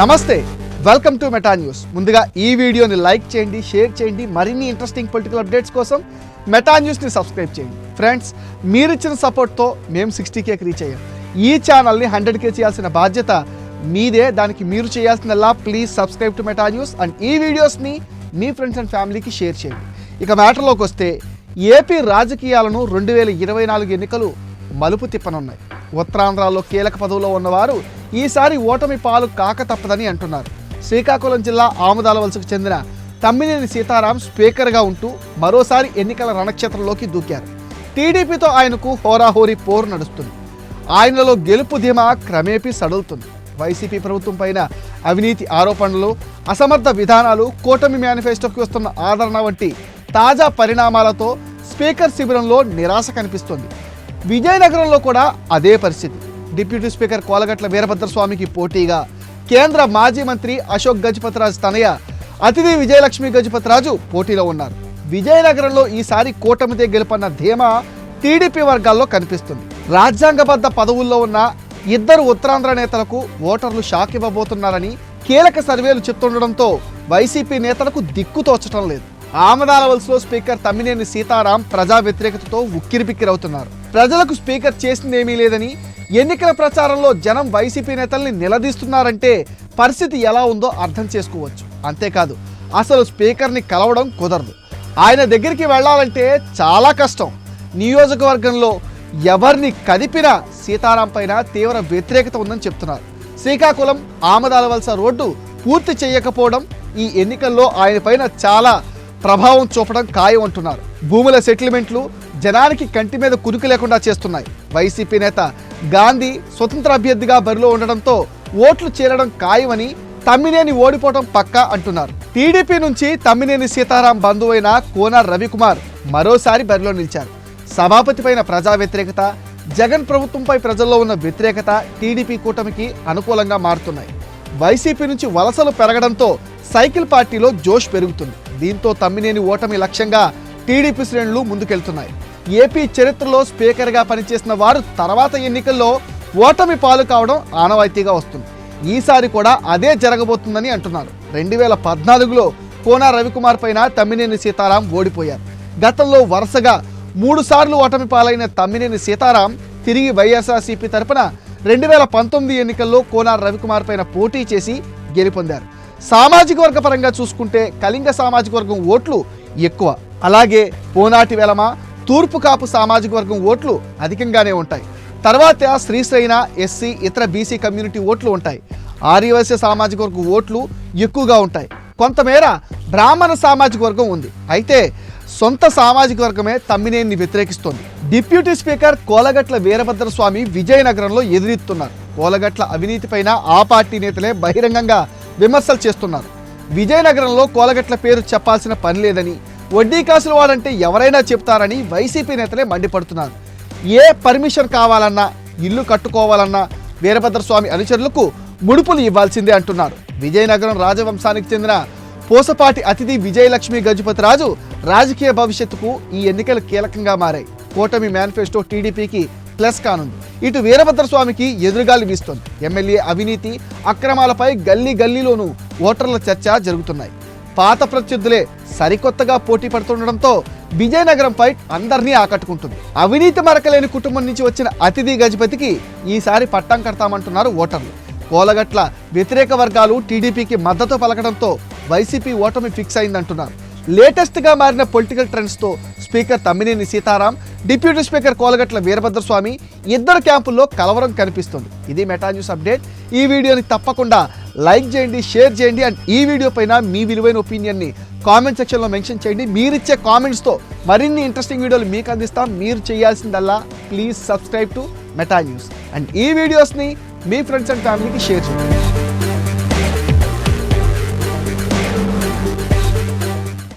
నమస్తే welcome to Meta news. ముందుగా ఈ వీడియోని లైక్ చేయండి షేర్ చేయండి మరిన్ని ఇంట్రెస్టింగ్ పొలిటికల్ అప్డేట్స్ కోసం మెటా న్యూస్ని సబ్స్క్రైబ్ చేయండి. ఫ్రెండ్స్ మీరిచ్చిన సపోర్ట్తో మేము సిక్స్టీ కేకి రీచ్ అయ్యాం. ఈ ఛానల్ని హండ్రెడ్ కే చేయాల్సిన బాధ్యత మీదే. దానికి మీరు చేయాల్సిందల్లా please subscribe to Meta news and ఈ వీడియోస్ని మీ ఫ్రెండ్స్ అండ్ ఫ్యామిలీకి షేర్ చేయండి. ఇక మ్యాటర్లోకి వస్తే ఏపీ రాజకీయాలను రెండు వేల ఇరవై నాలుగు ఎన్నికలు మలుపు తిప్పనున్నాయి. ఉత్తరాంధ్రలో కీలక పదవులో ఉన్నవారు ఈసారి ఓటమి పాలు కాక తప్పదని అంటున్నారు. శ్రీకాకుళం జిల్లా ఆముదాల వలసకు చెందిన తమ్మినేని సీతారాం స్పీకర్గా ఉంటూ మరోసారి ఎన్నికల రణక్షేత్రంలోకి దూకారు. టీడీపీతో ఆయనకు హోరాహోరీ పోరు నడుస్తుంది. ఆయనలో గెలుపు ధీమా క్రమేపీ సడులుతుంది. వైసీపీ ప్రభుత్వం పైన అవినీతి ఆరోపణలు అసమర్థ విధానాలు కూటమి మేనిఫెస్టోకి వస్తున్న ఆదరణ వంటి తాజా పరిణామాలతో స్పీకర్ శిబిరంలో నిరాశ కనిపిస్తోంది. విజయనగరంలో కూడా అదే పరిస్థితి. డిప్యూటీ స్పీకర్ కోలగట్ల వీరభద్రస్వామికి పోటీగా కేంద్ర మాజీ మంత్రి అశోక్ గజపతిరాజు తనయ అతిథి విజయలక్ష్మి గజపతిరాజు పోటీలో ఉన్నారు. విజయనగరంలో ఈసారి కూటమితే గెలుపన్న ధీమా టీడీపీ వర్గాల్లో కనిపిస్తుంది. రాజ్యాంగబద్ధ పదవుల్లో ఉన్న ఇద్దరు ఉత్తరాంధ్ర నేతలకు ఓటర్లు షాక్ ఇవ్వబోతున్నారని కీలక సర్వేలు చెప్తుండడంతో వైసీపీ నేతలకు దిక్కు తోచడం లేదు. ఆమదాల వలసలో స్పీకర్ తమ్మినేని సీతారాం ప్రజా వ్యతిరేకతతో ఉక్కిరిబిక్కిరవుతున్నారు. ప్రజలకు స్పీకర్ చేసిందేమీ లేదని ఎన్నికల ప్రచారంలో జనం వైసీపీ నేతల్ని నిలదీస్తున్నారంటే పరిస్థితి ఎలా ఉందో అర్థం చేసుకోవచ్చు. అంతేకాదు అసలు స్పీకర్ని కలవడం కుదరదు. ఆయన దగ్గరికి వెళ్ళాలంటే చాలా కష్టం. నియోజకవర్గంలో ఎవరిని కదిపినా సీతారాం పైన తీవ్ర వ్యతిరేకత ఉందని చెప్తున్నారు. శ్రీకాకుళం ఆమదాల వలస రోడ్డు పూర్తి చేయకపోవడం ఈ ఎన్నికల్లో ఆయన పైన చాలా ప్రభావం చూపడం ఖాయం అంటున్నారు. భూముల సెటిల్మెంట్లు జనానికి కంటి మీద కురుకు లేకుండా చేస్తున్నాయి. వైసీపీ నేత గాంధీ స్వతంత్ర అభ్యర్థిగా బరిలో ఉండడంతో ఓట్లు చేరడం ఖాయమని తమ్మినేని ఓడిపోవడం పక్కా అంటున్నారు. టీడీపీ నుంచి తమ్మినేని సీతారాం బంధువైన కోన రవికుమార్ మరోసారి బరిలో నిలిచారు. సభాపతి పైన ప్రజా వ్యతిరేకత జగన్ ప్రభుత్వంపై ప్రజల్లో ఉన్న వ్యతిరేకత టీడీపీ కూటమికి అనుకూలంగా మారుతున్నాయి. వైసీపీ నుంచి వలసలు పెరగడంతో సైకిల్ పార్టీలో జోష్ పెరుగుతుంది. దీంతో తమ్మినేని ఓటమి లక్ష్యంగా టీడీపీ శ్రేణులు ముందుకెళ్తున్నాయి. ఏపీ చరిత్రలో స్పీకర్గా పనిచేసిన వారు తర్వాత ఎన్నికల్లో ఓటమి పాలు కావడం ఆనవాయితీగా వస్తుంది. ఈసారి కూడా అదే జరగబోతుందని అంటున్నారు. రెండు వేల పద్నాలుగులో కోనా రవికుమార్ పైన తమ్మినేని సీతారాం ఓడిపోయారు. గతంలో వరుసగా మూడుసార్లు ఓటమి పాలైన తమ్మినేని సీతారాం తిరిగి వైఎస్ఆర్సీపీ తరపున రెండు వేల పంతొమ్మిది ఎన్నికల్లో కోనార్ రవికుమార్ పైన పోటీ చేసి గెలుపొందారు. సామాజిక వర్గ పరంగా చూసుకుంటే కళింగ సామాజిక వర్గం ఓట్లు ఎక్కువ. అలాగే పోనాటి వెలమ తూర్పు కాపు సామాజిక వర్గం ఓట్లు అధికంగానే ఉంటాయి. తర్వాత శ్రీశ్రైన ఎస్సీ ఇతర బీసీ కమ్యూనిటీ ఓట్లు ఉంటాయి. ఆర్యవైశ్య సామాజిక వర్గం ఓట్లు ఎక్కువగా ఉంటాయి. కొంతమేర బ్రాహ్మణ సామాజిక వర్గం ఉంది. అయితే సొంత సామాజిక వర్గమే తమ్మినేని వ్యతిరేకిస్తోంది. డిప్యూటీ స్పీకర్ కోలగట్ల వీరభద్రస్వామి విజయనగరంలో ఎదురెత్తున్నారు కోలగట్ల అవినీతిపైన ఆ పార్టీ నేతలే బహిరంగంగా విమర్శలు చేస్తున్నారు. విజయనగరంలో కోలగట్ల పేరు చెప్పాల్సిన పని లేదని వడ్డీ కాసులు వాడంటే ఎవరైనా చెప్తారని వైసీపీ నేతలే మండిపడుతున్నారు. ఏ పర్మిషన్ కావాలన్నా ఇల్లు కట్టుకోవాలన్నా వీరభద్రస్వామి అనుచరులకు ముడుపులు ఇవ్వాల్సిందే అంటున్నారు. విజయనగరం రాజవంశానికి చెందిన పూసపాటి అతిథి విజయలక్ష్మి గజపతిరాజు రాజకీయ భవిష్యత్తుకు ఈ ఎన్నికలు కీలకంగా మారాయి. కూటమి మేనిఫెస్టో టీడీపీకి ప్లస్ కానుంది. ఇటు వీరభద్రస్వామికి ఎదురుగాలి వీస్తోంది. ఎమ్మెల్యే అవినీతి అక్రమాలపై గల్లీ గల్లీలోనూ ఓటర్ల చర్చ జరుగుతున్నాయి. పాత ప్రత్యర్థులే సరికొత్తగా పోటీ పడుతుండడంతో విజయనగరంపై అందరినీ ఆకట్టుకుంటుంది. అవినీతి మరకలేని కుటుంబం నుంచి వచ్చిన అతిథి గజపతికి ఈసారి పట్టం కడతామంటున్నారు ఓటర్లు. కోలగట్ల వ్యతిరేక వర్గాలు టీడీపీకి మద్దతు పలకడంతో వైసీపీ ఓటమి ఫిక్స్ అయిందంటున్నారు. లేటెస్ట్గా మారిన political ట్రెండ్స్తో speaker Tammineni Sitaram deputy speaker Kolagatla Veerabhadraswamy ఇద్దరు క్యాంపుల్లో కలవరం కనిపిస్తుంది. ఇది మెటా న్యూస్ అప్డేట్. ఈ వీడియోని తప్పకుండా లైక్ చేయండి షేర్ చేయండి అండ్ ఈ వీడియో పైన మీ విలువైన ఒపీనియన్ని కామెంట్ సెక్షన్లో మెన్షన్ చేయండి. మీరిచ్చే కామెంట్స్తో మరిన్ని ఇంట్రెస్టింగ్ వీడియోలు మీకు అందిస్తాం. మీరు చేయాల్సిందల్లా please subscribe to Meta news. And ఈ వీడియోస్ని మీ ఫ్రెండ్స్ అండ్ ఫ్యామిలీకి షేర్ చేయండి.